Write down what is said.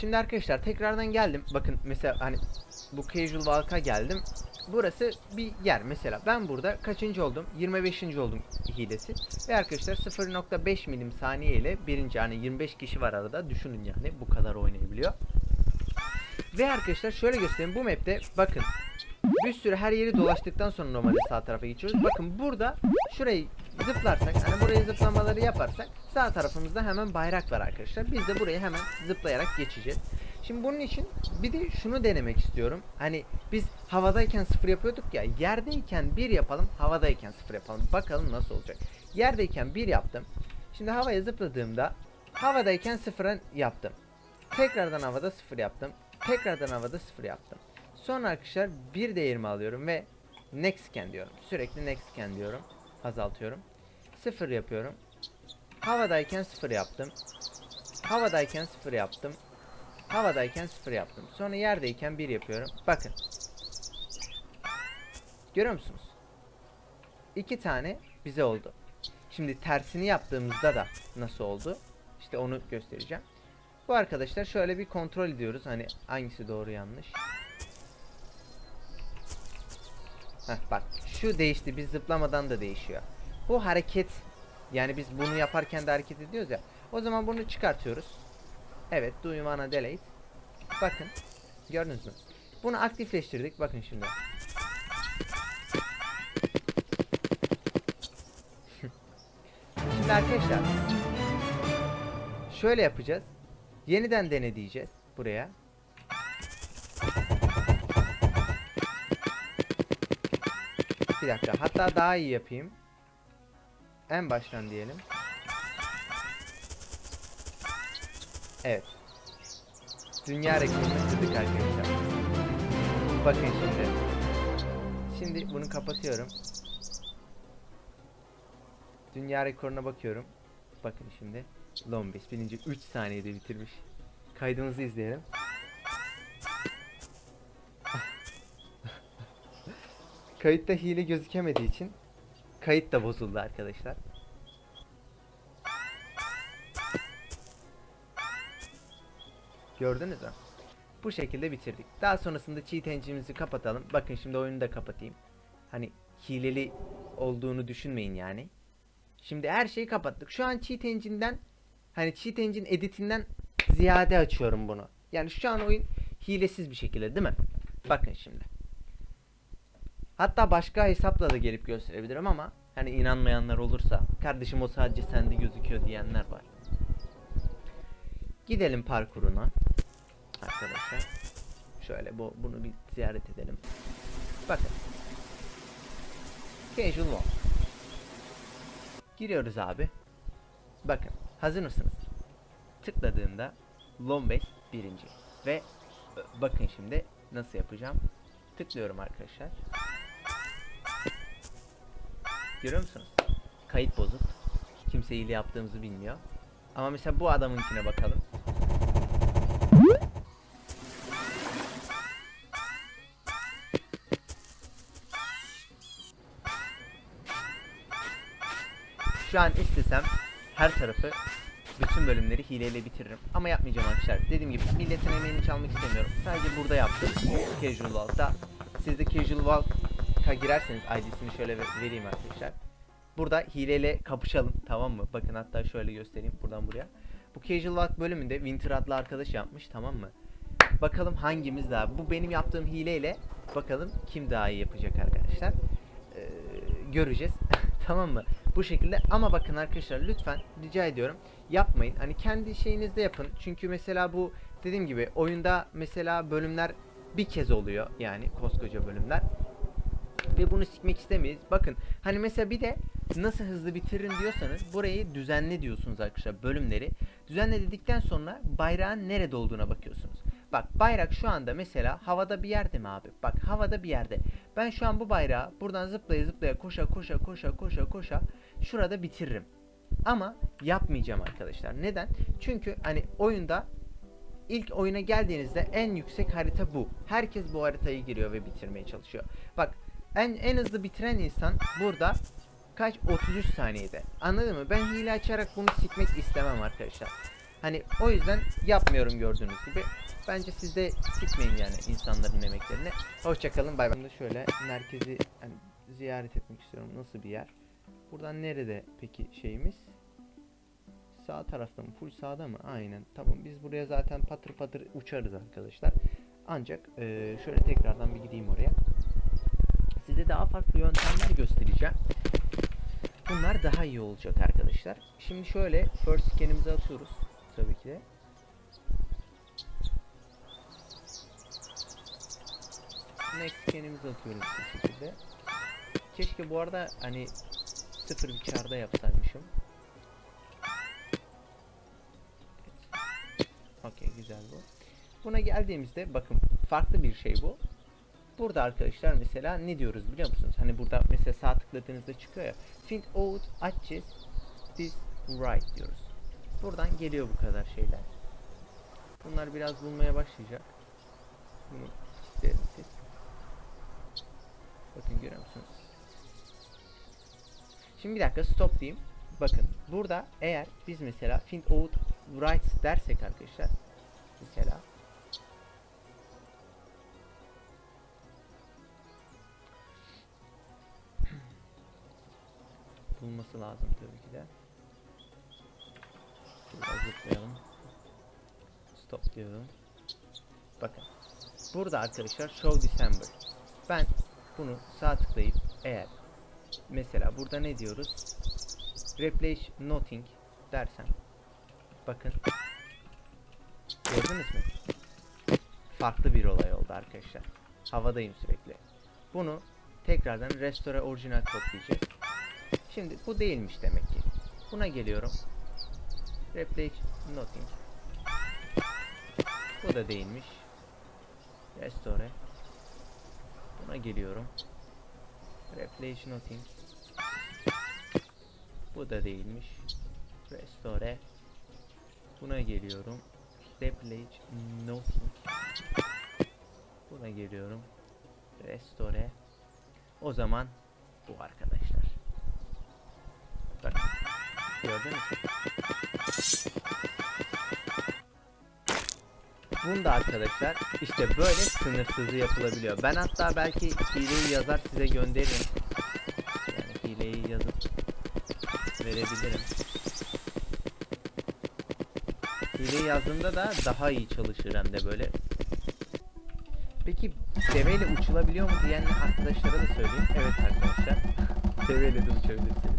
Şimdi arkadaşlar tekrardan geldim. Bakın mesela hani bu casual walk'a geldim. Burası bir yer mesela. Ben burada kaçıncı oldum? 25. oldum hilesi. Ve arkadaşlar 0.5 milim saniye ile birinci hani 25 kişi var arada. Düşünün yani bu kadar oynayabiliyor. Ve arkadaşlar şöyle göstereyim. Bu map'te bakın bir sürü her yeri dolaştıktan sonra normalde sağ tarafa geçiyoruz. Bakın burada şurayı zıplarsak hani buraya zıplamaları yaparsak sağ tarafımızda hemen bayrak var arkadaşlar. Biz de burayı hemen zıplayarak geçeceğiz. Şimdi bunun için bir de şunu denemek istiyorum. Hani biz havadayken sıfır yapıyorduk ya. Yerdeyken bir yapalım, havadayken sıfır yapalım. Bakalım nasıl olacak. Yerdeyken bir yaptım. Şimdi havaya zıpladığımda havadayken sıfıra yaptım. Tekrardan havada sıfır yaptım. Tekrardan havada sıfır yaptım. Sonra arkadaşlar bir değerimi alıyorum ve next scan diyorum. Sürekli next scan diyorum. Azaltıyorum. Sıfır yapıyorum. Havadayken sıfır yaptım. Havadayken sıfır yaptım. Havadayken sıfır yaptım. Sonra yerdeyken bir yapıyorum. Bakın. Görüyor musunuz? İki tane bize oldu. Şimdi tersini yaptığımızda da nasıl oldu? İşte onu göstereceğim. Bu arkadaşlar şöyle bir kontrol ediyoruz. Hani hangisi doğru yanlış. Heh, bak şu değişti. Biz zıplamadan da değişiyor. Bu hareket yani biz bunu yaparken de hareket ediyoruz ya. O zaman bunu çıkartıyoruz. Evet, do you delete? Bakın. Gördünüz mü? Bunu aktifleştirdik. Bakın şimdi. şimdi arkadaşlar şöyle yapacağız. Yeniden dene diyeceğiz buraya. Bir dakika. Hatta daha iyi yapayım. En baştan diyelim. Evet. Dünya rekorunu kırdık arkadaşlar. Bakın şimdi. Şimdi bunu kapatıyorum. Dünya rekoruna bakıyorum. Bakın şimdi. Lombis birinci 3 saniyede bitirmiş. Kaydımızı izleyelim. Kayıtta hile gözükemediği için kayıt da bozuldu arkadaşlar. Gördünüz mü? Bu şekilde bitirdik. Daha sonrasında cheat engine'imizi kapatalım. Bakın şimdi oyunu da kapatayım. Hani hileli olduğunu düşünmeyin yani. Şimdi her şeyi kapattık. Şu an cheat engine'den hani cheat engine editinden ziyade açıyorum bunu. Yani şu an oyun hilesiz bir şekilde değil mi? Bakın şimdi. Hatta başka hesapla da gelip gösterebilirim ama hani inanmayanlar olursa kardeşim o sadece sende gözüküyor diyenler var. Gidelim parkuruna. Arkadaşlar. Şöyle bu bunu bir ziyaret edelim. Bakın. Casual walk. Giriyoruz abi. Bakın. Hazır mısınız? Tıkladığımda Lombek birinci. Ve bakın şimdi nasıl yapacağım. Tıklıyorum arkadaşlar. Görüyor musunuz? Kayıt bozuk. Kimse hile yaptığımızı bilmiyor. Ama mesela bu adamınkine bakalım. Şu an istesem her tarafı bütün bölümleri hileyle bitiririm. Ama yapmayacağım arkadaşlar. Dediğim gibi milletin emeğini çalmak istemiyorum. Sadece burada yaptım. Casual Walk'ta. Siz de Casual Walk'a girerseniz ID'sini şöyle ver- vereyim arkadaşlar. Burada hileyle kapışalım tamam mı? Bakın hatta şöyle göstereyim buradan buraya. Bu Casual Walk bölümünde Winter adlı arkadaş yapmış tamam mı? Bakalım hangimiz daha. Bu benim yaptığım hileyle bakalım kim daha iyi yapacak arkadaşlar. Ee, göreceğiz. tamam mı? Bu şekilde ama bakın arkadaşlar lütfen rica ediyorum yapmayın. Hani kendi şeyinizde yapın. Çünkü mesela bu dediğim gibi oyunda mesela bölümler bir kez oluyor. Yani koskoca bölümler. Ve bunu sikmek istemeyiz. Bakın hani mesela bir de nasıl hızlı bitiririm diyorsanız burayı düzenle diyorsunuz arkadaşlar bölümleri. Düzenle dedikten sonra bayrağın nerede olduğuna bakıyorsunuz. Bak bayrak şu anda mesela havada bir yerde mi abi? Bak havada bir yerde. Ben şu an bu bayrağı buradan zıplaya zıplaya koşa koşa koşa koşa koşa şurada bitiririm. Ama yapmayacağım arkadaşlar. Neden? Çünkü hani oyunda ilk oyuna geldiğinizde en yüksek harita bu. Herkes bu haritayı giriyor ve bitirmeye çalışıyor. Bak en en hızlı bitiren insan burada kaç 33 saniyede. Anladın mı? Ben hile açarak bunu sikmek istemem arkadaşlar. Hani o yüzden yapmıyorum gördüğünüz gibi. Bence siz de sikmeyin yani insanların emeklerini. Hoşçakalın bay bay. Şimdi şöyle merkezi hani ziyaret etmek istiyorum. Nasıl bir yer? Buradan nerede peki şeyimiz? Sağ tarafta mı? Full sağda mı? Aynen. Tamam biz buraya zaten patır patır uçarız arkadaşlar. Ancak eee, şöyle tekrardan bir gideyim oraya. Daha farklı yöntemler göstereceğim. Bunlar daha iyi olacak arkadaşlar. Şimdi şöyle first scan'imizi atıyoruz. Tabii ki de. Next scan'imizi atıyoruz bu şekilde. Keşke bu arada hani sıfır bir çarda yapsaymışım. Okey güzel bu. Buna geldiğimizde bakın farklı bir şey bu. Burada arkadaşlar mesela ne diyoruz biliyor musunuz? Hani burada mesela sağ tıkladığınızda çıkıyor ya. Find out açacağız. This right diyoruz. Buradan geliyor bu kadar şeyler. Bunlar biraz bulmaya başlayacak. Bunu siz. Bakın görüyor musunuz? Şimdi bir dakika stop diyeyim. Bakın burada eğer biz mesela find out right dersek arkadaşlar mesela bulması lazım tabii ki de. Zıplayalım. Stop diyorum. Bakın. Burada arkadaşlar Show December. Ben bunu sağ tıklayıp eğer mesela burada ne diyoruz? Replace Nothing dersem. Bakın. Gördünüz mü? Farklı bir olay oldu arkadaşlar. Havadayım sürekli. Bunu tekrardan Restore Original Code diyeceğiz. Şimdi bu değilmiş demek ki. Buna geliyorum. Replace Nothing. Bu da değilmiş. Restore. Buna geliyorum. Replace Nothing. Bu da değilmiş. Restore. Buna geliyorum. Replace Nothing. Buna geliyorum. Restore. O zaman bu arkadaşlar. Gördünüz mü? Bunda arkadaşlar işte böyle sınırsızı yapılabiliyor. Ben hatta belki hileyi yazar size gönderirim. Yani hileyi yazıp verebilirim. Hileyi yazdığımda da daha iyi çalışır hem de böyle. Peki deveyle uçulabiliyor mu diyen arkadaşlara da söyleyeyim. Evet arkadaşlar. deveyle de uçabilirsiniz.